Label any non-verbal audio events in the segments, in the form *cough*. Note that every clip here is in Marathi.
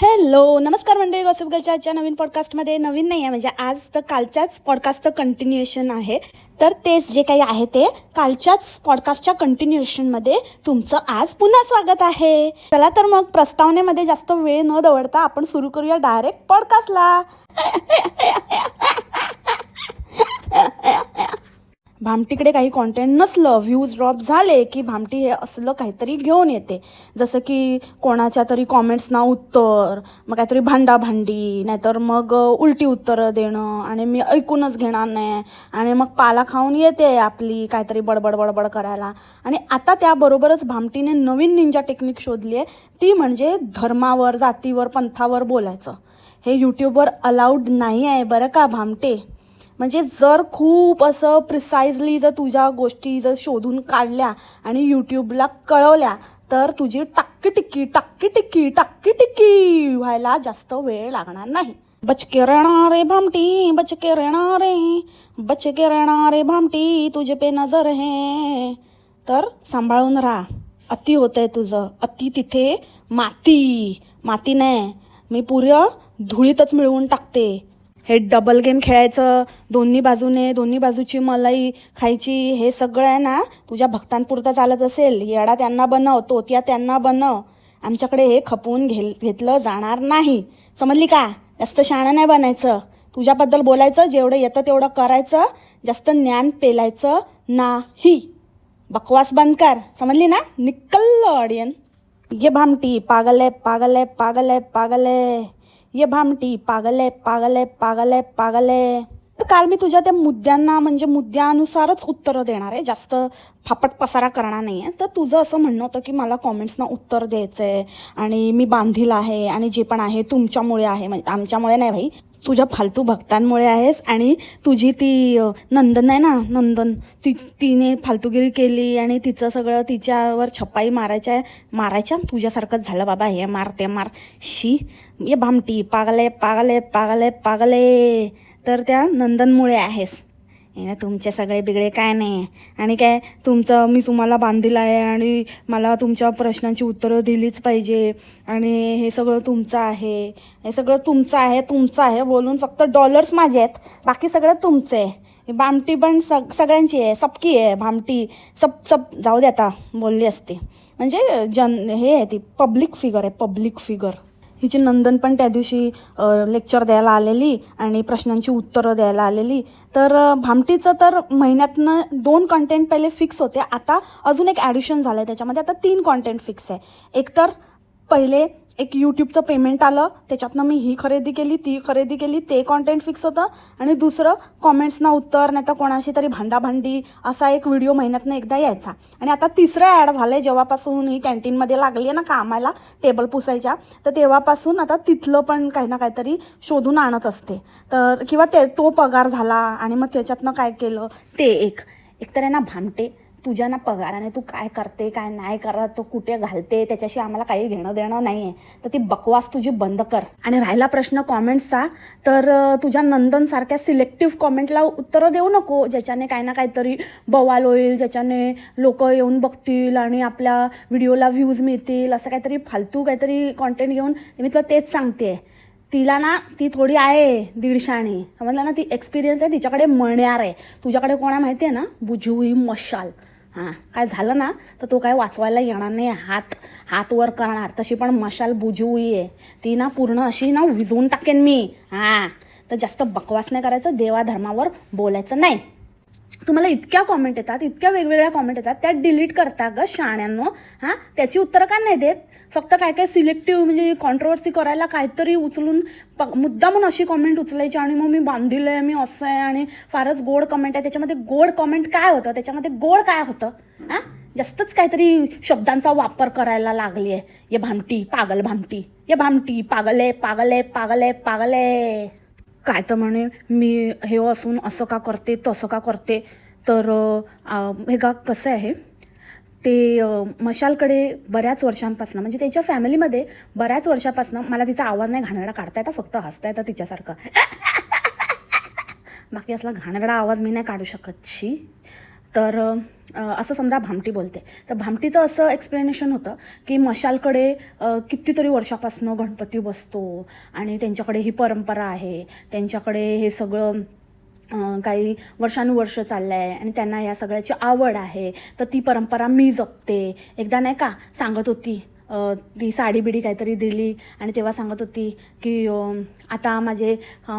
हॅलो नमस्कार मंडळी गॉसिप गर्लच्या आजच्या नवीन पॉडकास्टमध्ये नवीन नाही आहे म्हणजे आज तर कालच्याच पॉडकास्टचं कंटिन्युएशन आहे. तर तेच जे काही आहे ते कालच्याच पॉडकास्टच्या कंटिन्युएशनमध्ये तुमचं आज पुन्हा स्वागत आहे. चला तर मग प्रस्तावनेमध्ये जास्त वेळ न दवडता आपण सुरू करूया डायरेक्ट पॉडकास्टला *laughs* भामटीकडे काही कॉन्टेंट नसलं व्ह्यूज ड्रॉप झाले की भामटी हे असलं काहीतरी घेऊन येते. जसं की कोणाच्या तरी कॉमेंट्सना उत्तर मग काहीतरी भांडाभांडी नाहीतर मग उलटी उत्तरं देणं आणि मी ऐकूनच घेणार नाही. आणि मग पाला खाऊन येते आपली काहीतरी बडबड बडबड करायला. आणि आता त्याबरोबरच भामटीने नवीन निंजा टेक्निक शोधली आहे. ती म्हणजे धर्मावर जातीवर पंथावर बोलायचं. हे यूट्यूबवर अलाउड नाही आहे बरं का भामटे? म्हणजे जर खूप असं प्रिसाइजली जर तुझ्या गोष्टी जर शोधून काढल्या आणि यूट्यूबला कळवल्या तर तुझी टाक्की टिक्की टाक्की टिक्की टाक्की टिक्की व्हायला जास्त वेळ लागणार नाही. बचके रे भामटी बचके रे बचके रे भामटी तुझे पे नजर हे. तर सांभाळून राहा. अति होतंय तुझं. अति तिथे माती. माती नाही. मी पुरं धुळीतच मिळवून टाकते. हे डबल गेम खेळायचं दोन्ही बाजूने दोन्ही बाजूची मलाई खायची हे सगळं आहे ना तुझ्या भक्तांपुरतं चालत असेल. येडा त्यांना बनव तोत्या त्यांना बनव. आमच्याकडे हे खपवून घे घेतलं जाणार नाही. समजली का? जास्त शाणं नाही बनायचं. तुझ्याबद्दल बोलायचं जेवढं येतं तेवढं करायचं. जास्त ज्ञान पेलायचं नाही. बकवास बंद कर. समजली ना? निकल ऑडियन ये भामटी पागल आहे पागल आहे पागल आहे पागल आहे. ये भामटी पागल आहे पागल आहे पागल आहे पागल आहे तर काल मी तुझ्या त्या मुद्द्यांना म्हणजे मुद्द्यानुसारच उत्तरं देणार आहे. जास्त फापट पसारा करणार नाही आहे तर तुझं असं म्हणणं होतं की मला कॉमेंट्सना उत्तर द्यायचं आहे आणि मी बांधील आहे आणि जे पण आहे तुमच्यामुळे आहे. म्हणजे आमच्यामुळे नाही भाई तुझ्या फालतू भक्तांमुळे आहेस आणि तुझी ती नंदन आहे ना नंदन. ती तिने फालतूगिरी केली आणि तिचं सगळं तिच्यावर छपाई मारायच्या मारायच्या? तुझ्यासारखंच झालं बाबा हे मार ते मार. शी ये भामटी पागले पागले पागले पागले. तर त्या नंदनमुळे आहेस. ना तुमचे सगळे बिगडे काय नाही. आणि काय तुमचं मी तुम्हाला बांधील आहे आणि मला तुमच्या प्रश्नांची उत्तरं दिलीच पाहिजे. आणि हे सगळं तुमचं आहे. हे सगळं तुमचं आहे तुमचं आहे बोलून फक्त डॉलर्स माझे आहेत. बाकी सगळं तुमचं आहे. भामटी पण सग सगळ्यांची आहे सबकी आहे भामटी. सब सब जाऊ दे आता बोलली असते. म्हणजे जन हे आहे ती पब्लिक फिगर आहे पब्लिक फिगर हिची नंदन पण त्या दिवशी लेक्चर द्यायला आलेली आणि प्रश्नांची उत्तरं द्यायला आलेली. तर भामटीचं तर महिन्यातनं दोन कॉन्टेंट पहिले फिक्स होते. आता अजून एक ॲडिशन झालं आहे त्याच्यामध्ये. आता तीन कॉन्टेंट फिक्स आहे. एकतर पहिले एक यूट्यूबचं पेमेंट आलं त्याच्यातनं मी ही खरेदी केली ती खरेदी केली ते कॉन्टेंट फिक्स होतं आणि दुसरं कॉमेंट्सना उत्तर नाही तर कोणाशी तरी भांडाभांडी असा एक व्हिडिओ महिन्यातनं एकदा यायचा. आणि आता तिसरं ॲड झालं आहे जेव्हापासून ही कॅन्टीनमध्ये लागली आहे ना कामाला टेबल पुसायच्या तर तेव्हापासून आता तिथलं पण काही ना काहीतरी शोधून आणत असते. तर किंवा ते तो पगार झाला आणि मग त्याच्यातनं काय केलं ते एक. एकतर आहे ना भामटे तुझ्या ना पगाराने तू काय करते काय नाही करत तो कुठे घालते त्याच्याशी आम्हाला काही घेणं देणं नाही आहे तर ती बकवास तुझी बंद कर. आणि राहिला प्रश्न कॉमेंट्सचा तर तुझ्या नंदनसारख्या सिलेक्टिव्ह कॉमेंटला उत्तरं देऊ नको ज्याच्याने काही ना काहीतरी बवाल होईल ज्याच्याने लोक येऊन बघतील आणि आपल्या व्हिडिओला व्ह्यूज मिळतील असं काहीतरी फालतू काहीतरी कॉन्टेंट घेऊन मी तुला तेच सांगते तिला ना ती थोडी आहे दीडशाणी समजलं ना ती एक्सपिरियन्स आहे तिच्याकडे मण्यार आहे. तुझ्याकडे कोणा माहिती आहे ना? बुजुई मशाल. हां काय झालं ना तर तो काय वाचवायला येणार नाही हात हात वर करणार. तशी पण मशाल बुजुई आहे. ती ना पूर्ण अशी ना विजवून टाकेन मी. हां तर जास्त बकवास नाही करायचं देवा धर्मावर बोलायचं नाही. तुम्हाला इतक्या कॉमेंट येतात इतक्या वेगवेगळ्या कॉमेंट येतात त्या डिलीट करता ग शाण्यांनो हां? त्याची उत्तरं का नाही देत? फक्त काय काय सिलेक्टिव्ह म्हणजे कॉन्ट्रोवर्सी करायला काहीतरी उचलून प मुद्दा म्हणून अशी कॉमेंट उचलायची आणि मग मी बांधलेलं आहे मी असं आहे आणि फारच गोड कमेंट आहे. त्याच्यामध्ये गोड कमेंट काय होतं? त्याच्यामध्ये गोड काय होतं? हां? जास्तच काहीतरी शब्दांचा वापर करायला लागली आहे ये भामटी पागल भामटी. ये भामटी पागल आहे पागल आहे पागल आहे पागल. आहे काय तर म्हणे मी हे असून असं का करते तसं का करते. तर हे का कसं आहे ते मशालकडे बऱ्याच वर्षांपासून म्हणजे त्याच्या फॅमिलीमध्ये बऱ्याच वर्षापासून मला तिचा आवाज नाही घाणेरडा काढता येतं फक्त हसता येतं तिच्यासारखं. बाकी असला घाणेरडा आवाज मी नाही काढू शकत शी. तर असं समजा भामटी बोलते. तर भामटीचं असं एक्सप्लेनेशन होतं की मशालकडे कितीतरी वर्षापासनं गणपती बसतो आणि त्यांच्याकडे ही परंपरा आहे. त्यांच्याकडे हे सगळं काही वर्षानुवर्ष चाललं आहे आणि त्यांना या सगळ्याची आवड आहे. तर ती परंपरा मी जपते. एकदा नाही का सांगत होती ती साडी बिडी काहीतरी दिली आणि तेव्हा सांगत होती की आता माझे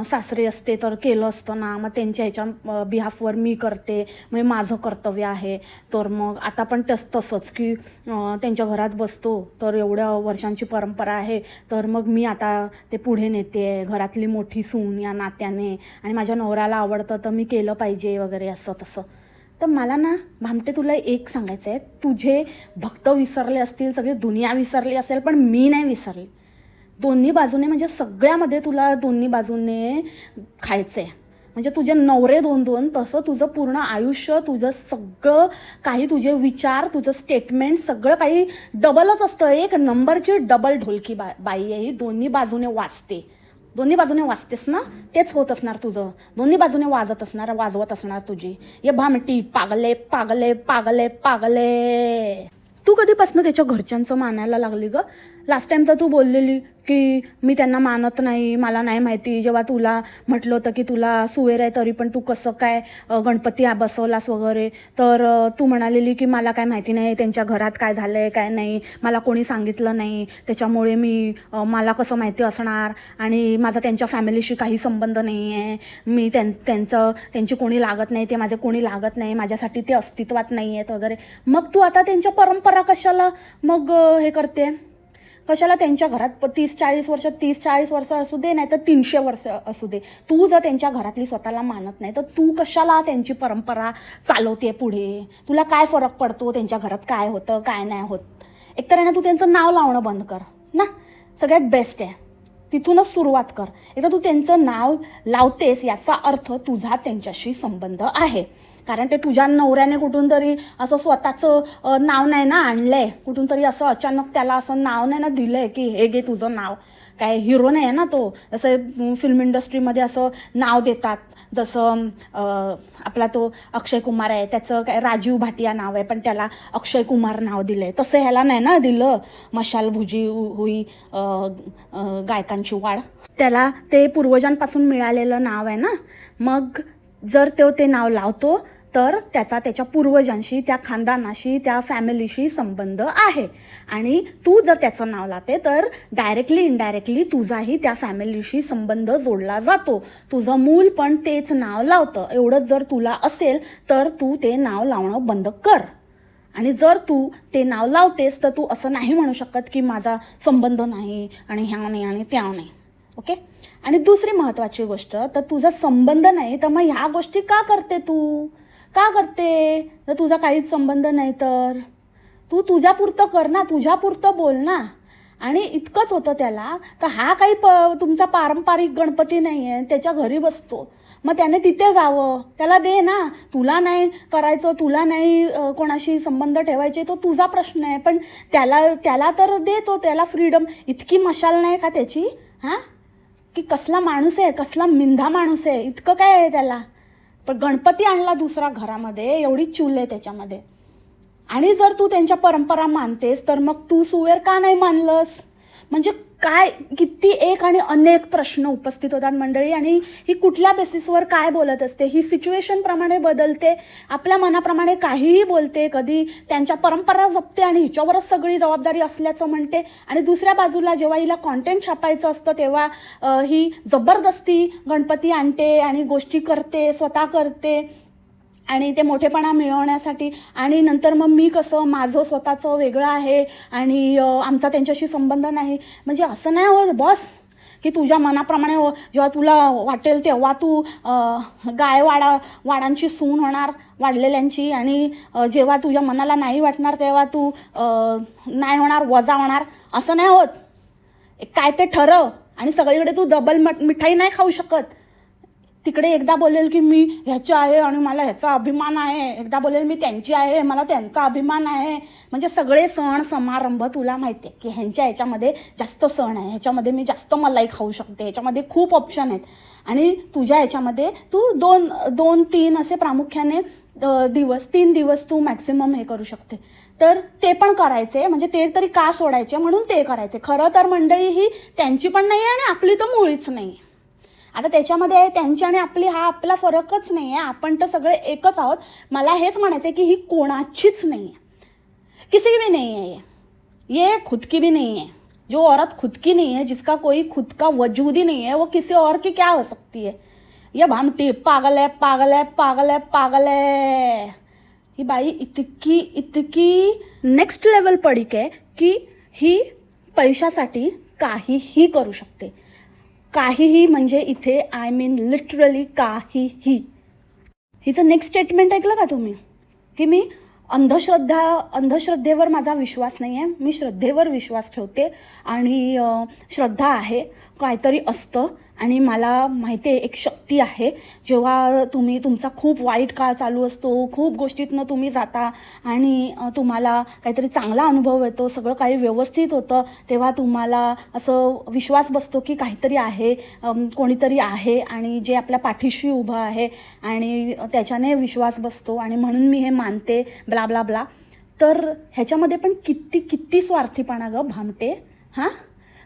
सासरे असते तर केलं असतं ना मग त्यांच्या ह्याच्या बिहाफवर मी करते म्हणजे माझं कर्तव्य आहे. तर मग आता पण तस तसंच की त्यांच्या घरात बसतो तर एवढ्या वर्षांची परंपरा आहे तर मग मी आता ते पुढे नेते घरातली मोठी सून या नात्याने आणि माझ्या नवऱ्याला आवडतं तर मी केलं पाहिजे वगैरे असं तसं. तर मला ना भामटे तुला एक सांगायचं आहे तुझे भक्त विसरले असतील सगळी दुनिया विसरली असेल पण मी नाही विसरले. दोन्ही बाजूने म्हणजे सगळ्यामध्ये तुला दोन्ही बाजूने खायचं आहे म्हणजे तुझे नवरे दोन दोन तसं तुझं पूर्ण आयुष्य तुझं सगळं काही तुझे विचार तुझं स्टेटमेंट सगळं काही डबलच असतं. एक नंबरची डबल ढोलकी बा बाई आहे ही दोन्ही बाजूने वाचते दोन्ही बाजूने वाचतेस ना तेच होत असणार तुझं. दोन्ही बाजूने वाजत असणार वाजवत असणार तुझी. ये भामटी पागले पागले पागले पागले. तू कधीपासून त्याच्या घरच्यांचं मानायला लागली ग? लास्ट टाइम तर तू बोललेली की मी त्यांना मानत नाही मला नाही माहिती. जेव्हा तुला म्हटलं होतं की तुला सुवेर आहे तरी पण तू कसं काय गणपती बसवलास वगैरे तर तू म्हणालेली की मला काय माहिती नाही त्यांच्या घरात काय झालं आहे काय नाही मला कोणी सांगितलं नाही. त्याच्यामुळे मी मला कसं माहिती असणार? आणि माझा त्यांच्या फॅमिलीशी काही संबंध नाही आहे मी त्यां त्यांचं त्यांची कोणी लागत नाही ते माझे कोणी लागत नाही माझ्यासाठी ते अस्तित्वात नाही आहेत वगैरे. मग तू आता त्यांच्या परंपरा कशाला मग हे करते कशाला त्यांच्या घरात प- तीस चाळीस वर्ष तीस चाळीस वर्ष असू दे नाही तर तीनशे वर्ष असू दे. तू जर त्यांच्या घरातली स्वतःला मानत नाही तर तू कशाला त्यांची परंपरा चालवते पुढे? तुला काय फरक पडतो? त्यांच्या घरात काय होतं काय नाही होत? एकतर आहे ना तू त्यांचं नाव लावणं बंद कर ना? सगळ्यात बेस्ट आहे. तिथूनच सुरुवात कर. एकदा तू त्यांचं नाव लावतेस याचा अर्थ तुझा त्यांच्याशी संबंध आहे. कारण ते तुझ्या नवऱ्याने कुठून तरी असं स्वतःचं नाव नाही ना आणलंय. कुठून तरी असं अचानक त्याला असं नाव नाही ना दिलंय की हे घे तुझं नाव. काय हिरो नाही आहे ना तो. जसं फिल्म इंडस्ट्रीमध्ये असं नाव देतात. जसं आपला तो अक्षय कुमार आहे. त्याचं काय राजीव भाटिया नाव आहे पण त्याला अक्षय कुमार नाव दिलं आहे तसं ह्याला नाही ना दिलं. मशाल भुजी हुई गायकांची वाढ. त्याला ते पूर्वजांपासून मिळालेलं नाव आहे ना. मग जर तो ते नाव लावतो तर त्याचा त्याच्या पूर्वजांशी त्या खानदानाशी त्या फॅमिलीशी संबंध आहे. आणि तू जर त्याचं नाव लावते तर डायरेक्टली इनडायरेक्टली तुझाही त्या फॅमिलीशी संबंध जोडला जातो. तुझं मूल पण तेच नाव लावतं. एवढंच जर तुला असेल तर तू ते नाव लावणं बंद कर. आणि जर तू ते नाव लावतेस तर तू असं नाही म्हणू शकत की माझा संबंध नाही आणि ह्या नाही आणि त्या नाही. ओके? आणि दुसरी महत्त्वाची गोष्ट तर तुझा संबंध नाही तर मग ह्या गोष्टी का करते तू? का करते? तर तुझा काहीच संबंध नाही तर? तू तुझ्यापुरतं कर ना तुझ्यापुरतं बोल ना. आणि इतकंच होतं त्याला तर हा काही प तुमचा पारंपरिक गणपती नाही आहे त्याच्या घरी बसतो. मग त्याने तिथे जावं त्याला दे ना. तुला नाही करायचं तुला नाही कोणाशी संबंध ठेवायचे तो तुझा प्रश्न आहे. पण त्याला त्याला तर दे तो त्याला फ्रीडम इतकी मशाल नाही का त्याची? हां? की कसला माणूस आहे कसला मिंधा माणूस आहे इतकं काय आहे त्याला? पण गणपती आणला दुसरा घरामध्ये एवढी चूल आहे त्याच्यामध्ये. आणि जर तू त्यांच्या परंपरा मानतेस तर मग तू सुवेर का नाही मानलंस? म्हणजे काय किती एक आणि अनेक प्रश्न उपस्थित होतात मंडळी. आणि ही कुठल्या बेसिसवर काय बोलत असते? ही सिच्युएशनप्रमाणे बदलते. आपल्या मनाप्रमाणे काहीही बोलते. कधी त्यांच्या परंपरा जपते आणि हिच्यावरच सगळी जबाबदारी असल्याचं म्हणते. आणि दुसऱ्या बाजूला जेव्हा हिला कॉन्टेंट छापायचं असतं तेव्हा ही जबरदस्ती गणपती आणते आणि गोष्टी करते स्वतः करते. आणि ते मोठेपणा मिळवण्यासाठी आणि नंतर मग मी कसं माझं स्वतःचं वेगळं आहे आणि आमचा त्यांच्याशी संबंध नाही. म्हणजे असं नाही होत बॉस. की तुझ्या मनाप्रमाणे हो- जेव्हा तुला वाटेल तेव्हा तू गाय वाडा वाडांची सून होणार वाढलेल्यांची आणि जेव्हा तुझ्या मनाला नाही वाटणार तेव्हा तू नाही होणार वजा होणार. असं नाही होत. एक काय ते ठरव आणि सगळीकडे तू डबल मठ मिठाई नाही खाऊ शकत. तिकडे एकदा बोलेल की मी ह्याची आहे आणि मला ह्याचा अभिमान आहे. एकदा बोलेल मी त्यांची आहे मला त्यांचा अभिमान आहे. म्हणजे सगळे सण समारंभ तुला माहिती आहे की ह्यांच्या ह्याच्यामध्ये जास्त सण आहे. ह्याच्यामध्ये मी जास्त मलाई खाऊ शकते. ह्याच्यामध्ये खूप ऑप्शन आहेत. आणि तुझ्या ह्याच्यामध्ये तू दोन दोन तीन असे प्रामुख्याने दिवस तीन दिवस तू मॅक्सिमम हे करू शकते. तर ते पण करायचे. म्हणजे ते तरी का सोडायचे? म्हणून ते करायचे. खरं तर मंडळी ही त्यांची पण नाही आहे आणि आपली तर मुळीच नाही आहे. आता त्याच्यामध्ये त्यांची आणि आपली हा आपला फरकच नाही आहे आपण तर सगळे एकच आहोत. मला हेच म्हणायचं आहे की ही कोणाचीच नाही आहे किसी भी नहीं आहे ये. ये खुद की भी नहीं है जो औरत खुद की नहीं है जिसका कोई खुद का वजूद ही नहीं है वो किसी और की क्या हो सकती है? ये भामटी पागल है पागल है पागल है पागल है। ही बाई इतकी इतकी नेक्स्ट लेवल पडीक आहे की ही पैशासाठी काहीही करू शकते. काहीही म्हणजे इथे आय मीन लिटरली काहीही. हिचं नेक्स्ट स्टेटमेंट ऐकलं का तुम्ही? की मी अंधश्रद्धा अंधश्रद्धेवर माझा विश्वास नाही आहे मी श्रद्धेवर विश्वास ठेवते आणि श्रद्धा आहे. काहीतरी असतं. आणि मला माहिती आहे एक शक्ती आहे. जेव्हा तुम्ही तुमचा खूप वाईट काळ चालू असतो खूप गोष्टीतनं तुम्ही जाता आणि तुम्हाला काहीतरी चांगला अनुभव येतो सगळं काही व्यवस्थित होतं तेव्हा तुम्हाला असं विश्वास बसतो की काहीतरी आहे कोणीतरी आहे आणि जे आपल्या पाठीशी उभं आहे आणि त्याच्याने विश्वास बसतो आणि म्हणून मी हे मानते ब्ला ब्ला ब्ला. तर ह्याच्यामध्ये पण किती किती स्वार्थीपणा ग भामटे हां?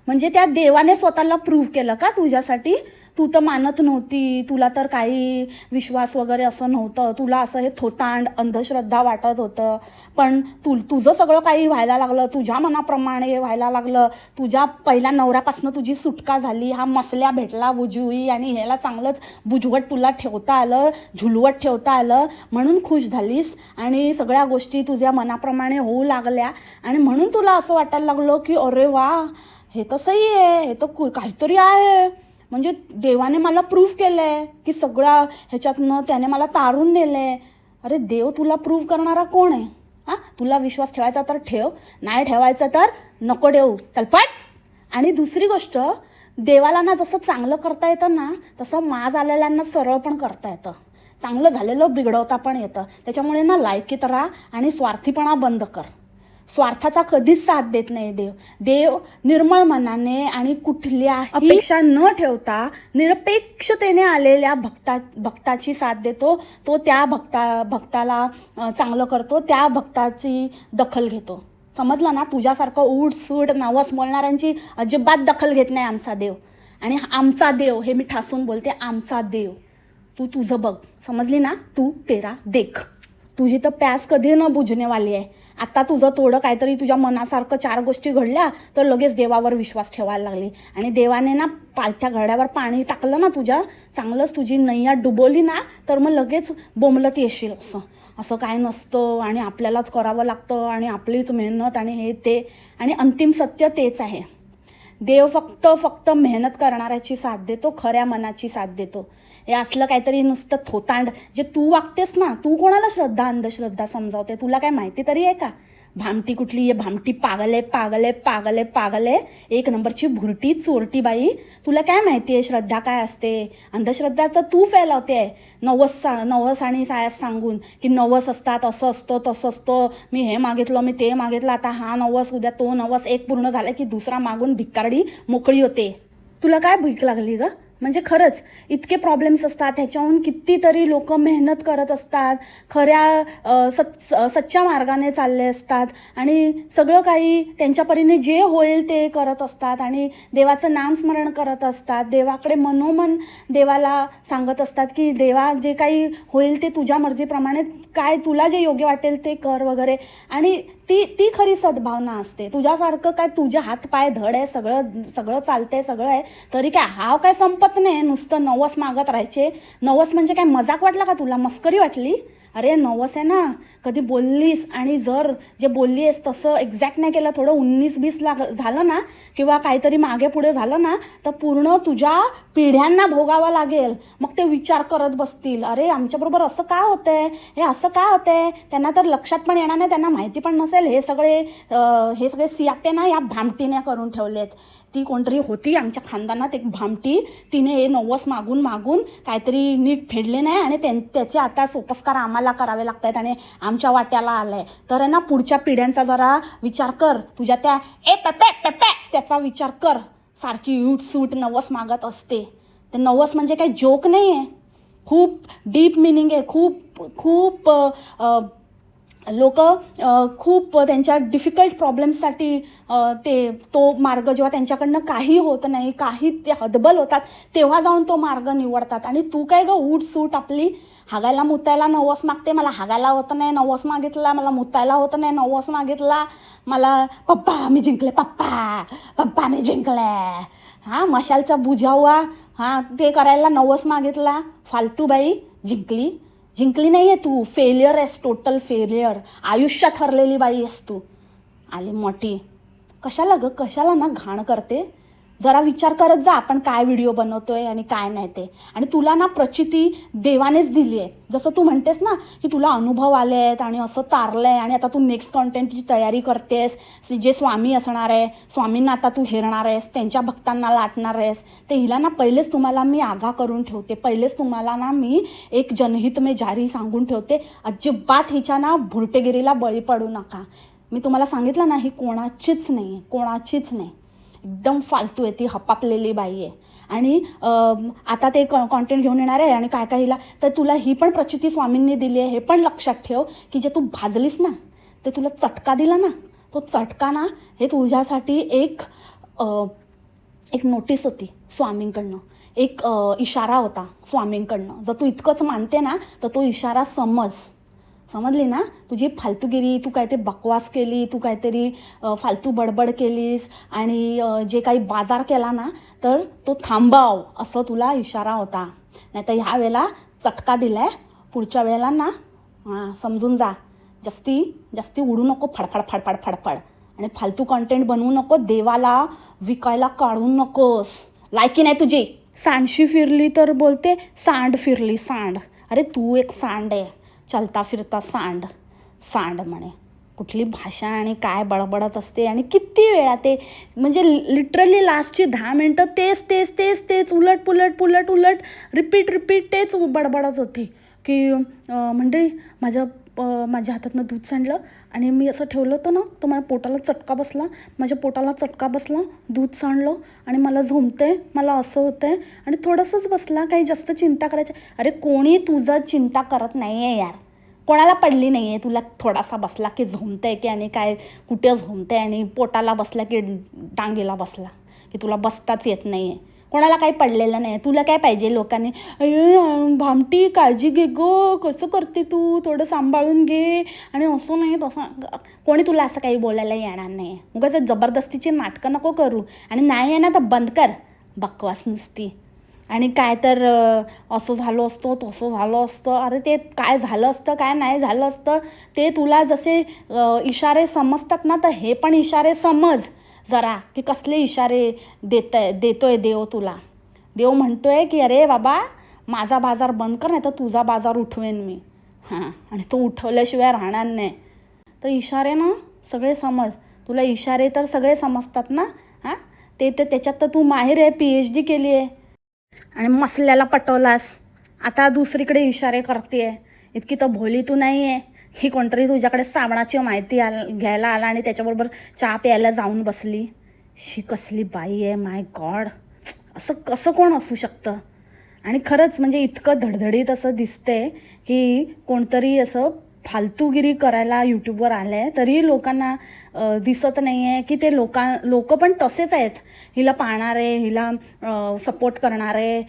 म्हणजे त्या देवाने स्वतःला प्रूव्ह केलं का तुझ्यासाठी? तू तर मानत नव्हती तुला तर काही विश्वास वगैरे असं नव्हतं तुला असं हे थोतांड अंधश्रद्धा वाटत होतं. पण तू तुझं सगळं काही व्हायला लागलं तुझ्या मनाप्रमाणे व्हायला लागलं तुझ्या पहिल्या नवऱ्यापासून तुझी सुटका झाली हा मसल्या भेटला बुजुई आणि ह्याला चांगलंच बुजवट तुला ठेवता आलं झुलवट ठेवता आलं म्हणून खुश झालीस आणि सगळ्या गोष्टी तुझ्या मनाप्रमाणे होऊ लागल्या. आणि म्हणून तुला असं वाटायला लागलं की अरे वा हे तर सही आहे हे तर कु- काहीतरी आहे. म्हणजे देवाने मला प्रूफ केलं आहे की सगळ्या ह्याच्यातनं त्याने मला तारून नेलं आहे अरे देव तुला प्रूफ करणारा कोण आहे? हां? तुला विश्वास ठेवायचा तर ठेव. नाही ठेवायचा तर नको ठेवू चलपट आणि दुसरी गोष्ट देवाला ना जसं चांगलं करता येतं ना तसं माज आलेल्यांना सरळ पण करता येतं. चांगलं झालेलं बिघडवता पण येतं. त्याच्यामुळे ना लायकीत राहा आणि स्वार्थीपणा बंद कर. स्वार्थाचा कधीच साथ देत नाही देव. देव निर्मळ मनाने आणि कुठल्या अपेक्षा न ठेवता निरपेक्षतेने आलेल्या भक्ता भक्ताची साथ देतो. तो त्या भक्ता भक्ताला चांगलं करतो. त्या भक्ताची दखल घेतो. समजलं ना? तुझ्यासारखं ऊट सूट नवस बोलणाऱ्यांची अजिबात दखल घेत नाही आमचा देव. आणि आमचा देव हे मी ठासून बोलते आमचा देव. तू तुझं बघ. समजली ना? तू तेरा देख. तुझी तर प्यास कधी न बुजणेवाली आहे. आता तुझं थोडं काहीतरी तुझ्या मनासारखं चार गोष्टी घडल्या तर लगेच देवावर विश्वास ठेवायला लागली. आणि देवाने ना पालथ्या घड्यावर पाणी टाकलं ना तुझ्या चांगलंच तुझी नैया डुबवली ना तर मग लगेच बोंबलत येशील असं. असं काय नसतं आणि आपल्यालाच करावं लागतं आणि आपलीच मेहनत आणि हे ते. आणि अंतिम सत्य तेच आहे. देव फक्त फक्त मेहनत करणाऱ्याची साथ देतो खऱ्या मनाची साथ देतो. हे असलं काहीतरी नुसतं थोतांड. जे तू वागतेस ना तू कोणाला श्रद्धा अंधश्रद्धा समजावते? तुला काय माहिती तरी आहे का? भामटी कुठली आहे? भामटी पागल आहे पागल आहे पागल आहे पागल. आहे एक नंबरची भुरटी चोरटी बाई. तुला काय माहिती आहे? श्रद्धा काय असते? अंधश्रद्धा तर तू फैलावते. आहे नवस सा नवस आणि सायास सांगून की नवस असतात असं असतं तसं असतं. मी हे मागितलं मी ते मागितलं. आता हा नवस उद्या तो नवस. एक पूर्ण झाला की दुसरा मागून भिक्कारडी मोकळी होते. तुला काय भीक लागली गं? म्हणजे खरंच इतके प्रॉब्लेम्स असतात ह्याच्याहून कितीतरी लोक मेहनत करत असतात खऱ्या सच सच्च्या मार्गाने चालले असतात आणि सगळं काही त्यांच्या परीने जे होईल ते करत असतात आणि देवाचं नामस्मरण करत असतात. देवाकडे मनोमन देवाला सांगत असतात की देवा जे काही होईल ते तुझ्या मर्जीप्रमाणे काय तुला जे योग्य वाटेल ते कर वगैरे. आणि ती ती खरी सद्भावना असते. तुझ्यासारखं काय तुझे हात पाय धड आहे सगळं सगळं चालतंय सगळं आहे तरी काय हाव काय संपत नाही. नुसतं नवस मागत राहायचे. नवस म्हणजे काय मजाक वाटला का तुला? मस्करी वाटली? अरे नवस आहे ना कधी बोललीस आणि जर जे बोलली आहेस तसं एक्झॅक्ट नाही केलं थोडं उन्नीस बीस लाग झालं ना किंवा काहीतरी मागे पुढे झालं ना तर पूर्ण तुझ्या पिढ्यांना भोगावं लागेल. मग ते विचार करत बसतील. अरे आमच्याबरोबर असं का होतंय? हे असं का होतंय? त्यांना तर लक्षात पण येणार नाही त्यांना माहिती पण नसेल. हे सगळे हे सगळे सियाटे ना या भामटीने करून ठेवलेत. ती कोणतरी होती आमच्या खानदानात एक भामटी. तिने हे नवस मागून मागून काहीतरी नीट फेडले नाही आणि त्यां त्याचे आता सोपस्कार आम्हाला करावे लागत आहेत आणि आमच्या वाट्याला आलं आहे तर आहे ना पुढच्या पिढ्यांचा जरा विचार कर. तुझ्या त्या ए पॅपॅ पॅपॅ त्याचा विचार कर. सारखी यूट सूट नवस मागत असते. ते नवस म्हणजे काही जोक नाही आहे खूप डीप मिनिंग आहे. खूप खूप लोक खूप त्यांच्या डिफिकल्ट प्रॉब्लेम्ससाठी ते तो मार्ग जेव्हा त्यांच्याकडनं काही होत नाही काही ते हदबल होतात तेव्हा जाऊन तो मार्ग निवडतात. आणि तू काय गं उठ सूट आपली हागायला मुतायला नवस मागते मला हागायला होत नाही नवस मागितला मला मुतायला होत नाही नवस मागितला मला पप्पा मी जिंकले पप्पा पप्पा मी जिंकले. हां मशालचा बुजावा हां ते करायला नवस मागितला फालतू बाई जिंकली. जिंकली नाही आहे तू. फेलियर आहेस टोटल फेलियर आयुष्यात हरलेली बाई आहेस तू. आली मोठी. कशाला ग? कशाला ना घाण करते? जरा विचार करत जा आपण काय व्हिडिओ बनवतोय आणि काय नाही ते. आणि तुला ना प्रचिती देवानेच दिली आहे. जसं तू म्हणतेस ना की तुला अनुभव आले आहेत आणि असं तारलं आहे आणि आता तू नेक्स्ट कॉन्टेंटची तयारी करतेस जे स्वामी असणार आहे स्वामींना आता तू हेरणार आहेस त्यांच्या भक्तांना लाटणार आहेस ते हिला ना पहिलेच तुम्हाला मी आगा करून ठेवते. पहिलेच तुम्हाला ना मी एक जनहित मे जारी सांगून ठेवते. अजिबात हिच्या ना भुरटेगिरीला बळी पडू नका. मी तुम्हाला सांगितलं ना ही कोणाचीच नाही आहे कोणाचीच नाही. एकदम फालतू आहे ती हपापलेली बाई आहे. आणि आता ते कॉ कॉन्टेंट घेऊन येणार आहे आणि काय काय हिला तर तुला ही पण प्रचिती स्वामींनी दिली आहे हे पण लक्षात ठेव की जे तू भाजलीस ना ते तुला चटका दिला ना तो चटका ना हे तुझ्यासाठी एक एक नोटीस होती स्वामींकडनं. एक इशारा होता स्वामींकडनं. जर तू इतकंच मानते ना तर तो इशारा समज. समजली ना? तुझी फालतूगिरी तू काय ते बकवास केली तू काहीतरी फालतू बडबड केलीस आणि जे काही बाजार केला ना तर तो थांबाव असं तुला इशारा होता. नाही तर ह्या वेळेला चटका दिलाय. पुढच्या वेळेला ना हां समजून जा. जास्ती जास्ती उडू नको फडफड फडफड फडफड. आणि फालतू कंटेंट बनवू नको देवाला विकायला काढू नकोस. लायकी नाही तुझी. सांडशी फिरली तर बोलते सांड फिरली सांड. अरे तू एक सांड आहे. चलता फिरता सांड सांड म्हणे. कुठली भाषा आणि काय बडबडत असते आणि किती वेळा ते म्हणजे लिटरली लास्टची दहा मिनटं तेच तेच तेच तेच उलट पुलट पुलट उलट रिपीट रिपीट तेच बडबडत होती. की म्हणजे माझ्या माझ्या हातातनं दूध सांडलं आणि मी असं ठेवलं होतं ना तर माझ्या पोटाला चटका बसला. माझ्या पोटाला चटका बसला दूध सांडलं आणि मला झोमते मला असं होतंय आणि थोडंसंच बसला काही जास्त चिंता करायची. अरे कोणी तुझं चिंता करत नाही आहे यार. कोणाला पडली नाही आहे तुला थोडासा बसला की झोमते की आणि काय कुठे झोमते आणि पोटाला बसला की टांगेला बसला की तुला बसताच येत नाही आहे कोणाला काही पडलेलं नाही. तुला काय पाहिजे लोकांनी? भामटी काळजी घे गो. कसं करते तू? थोडं सांभाळून घे. आणि असं नाही तसं कोणी तुला असं काही बोलायला येणार नाही. उगाच जबरदस्तीची नाटकं नको करू. आणि नाही आहे ना तर बंद कर. बकवास नुसती. आणि काय तर असं झालं असतं तसं झालं असतं. अरे ते काय झालं असतं काय नाही झालं असतं ते तुला जसे इशारे समजतात ना तर हे पण इशारे समज. जरा की कसले इशारे देत देतोय देव तुला. देव म्हणतोय की अरे बाबा माझा बाजार बंद कर नाही तर तुझा बाजार उठवेन मी. हां आणि तो उठवल्याशिवाय राहणार नाही. तर इशारे ना सगळे समज. तुला इशारे तर सगळे समजतात ना? हां? ते तर त्याच्यात तर तू माहेर आहे पी एच डी केली आहे. आणि मसल्याला पटवलास. आता दुसरीकडे इशारे करते इतकी तर भोली तू नाही आहे ही कोणतरी तुझ्याकडे साबणाची माहिती आल घ्यायला आला आणि त्याच्याबरोबर चहा प्यायला जाऊन बसली. शी कसली बाई आहे माय गॉड असं कसं कोण असू शकतं? आणि खरंच म्हणजे इतकं धडधडीत असं दिसते की कोणतरी असं फालतूगिरी करायला यूट्यूबवर आलं आहे तरी लोकांना दिसत नाही आहे की ते लोका लोक पण तसेच आहेत. हिला पाहणारे हिला सपोर्ट करणारे.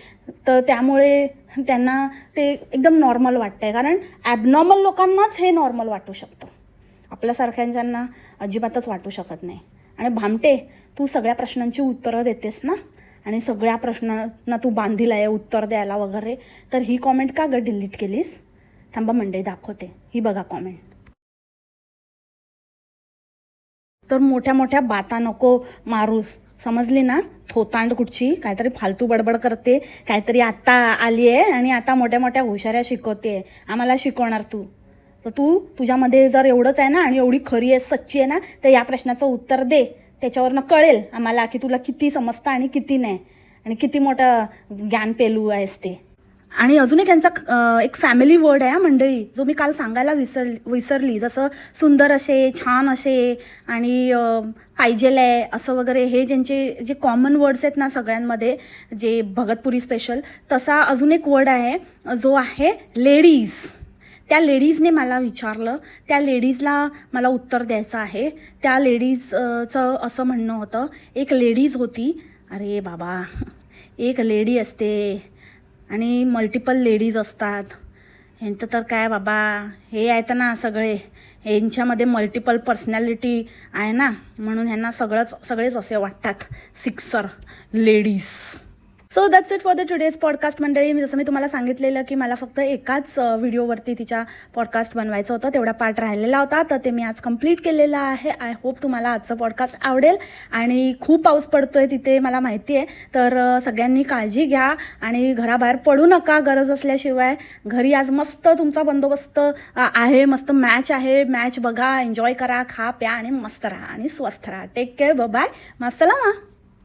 तर त्यामुळे त्यांना ते एकदम नॉर्मल वाटतं आहे कारण ॲबनॉर्मल लोकांनाच हे नॉर्मल वाटू शकतं. आपल्यासारख्यांच्यांना अजिबातच वाटू शकत नाही. आणि भामटे तू सगळ्या प्रश्नांची उत्तरं देतेस ना? आणि सगळ्या प्रश्नांना तू बांधील आहे उत्तर द्यायला वगैरे. तर ही कॉमेंट का ग डिलीट केलीस? थांबा मंडई दाखवते. ही बघा कॉमेंट तर मोठ्या मोठ्या बाता नको मारूस. समजली ना? थोतांड कुठची? काहीतरी फालतू बडबड करते. काहीतरी आत्ता आली आहे आणि आता मोठ्या मोठ्या हुशाऱ्या शिकवते. आम्हाला शिकवणार तू. तर तू तुझ्यामध्ये जर एवढंच आहे ना आणि एवढी खरी आहे सच्ची आहे ना तर या प्रश्नाचं उत्तर दे. त्याच्यावरनं कळेल आम्हाला की तुला किती समजतं आणि किती नाही. आणि किती मोठं ज्ञान पेलू आहेस ते. आणि अजून एक यांचा एक फॅमिली वर्ड आहे मंडळी जो मी काल सांगायला विसर विसरली. जसं सुंदर असे छान असे आणि पाहिजेल आहे असं वगैरे हे ज्यांचे जे कॉमन वर्ड्स आहेत ना सगळ्यांमध्ये जे भगतपुरी स्पेशल तसा अजून एक वर्ड आहे जो आहे लेडीज त्या लेडीजने मला विचारलं त्या लेडीजला मला उत्तर द्यायचं आहे. त्या लेडीजचं असं म्हणणं होतं एक लेडीज होती. अरे बाबा एक लेडी असते. आणि मल्टिपल लेडीज असतात. ह्यांचं तर काय बाबा हे आहेत ना सगळे. ह्यांच्यामध्ये मल्टिपल पर्सनॅलिटी आहे ना म्हणून ह्यांना सगळंच सगळेच असे वाटतात. Sixer ladies so that's it for the today's podcast मंडळी. मी जसं मी तुम्हाला सांगितलेलं की मला फक्त एकाच व्हिडिओवरती तिच्या पॉडकास्ट बनवायचं होतं. तेवढा पार्ट राहिलेला होता. तर ते मी आज कंप्लीट केलेलं आहे. आय होप तुम्हाला आजचं पॉडकास्ट आवडेल. आणि खूप पाऊस पडतोय तिथे मला माहिती आहे तर सगळ्यांनी काळजी घ्या आणि घराबाहेर पडू नका गरज असल्याशिवाय. घरी आज मस्त तुमचा बंदोबस्त आहे. मस्त मॅच आहे. मॅच बघा एन्जॉय करा खा प्या आणि मस्त राहा आणि स्वस्थ राहा. Take care bye मासलामा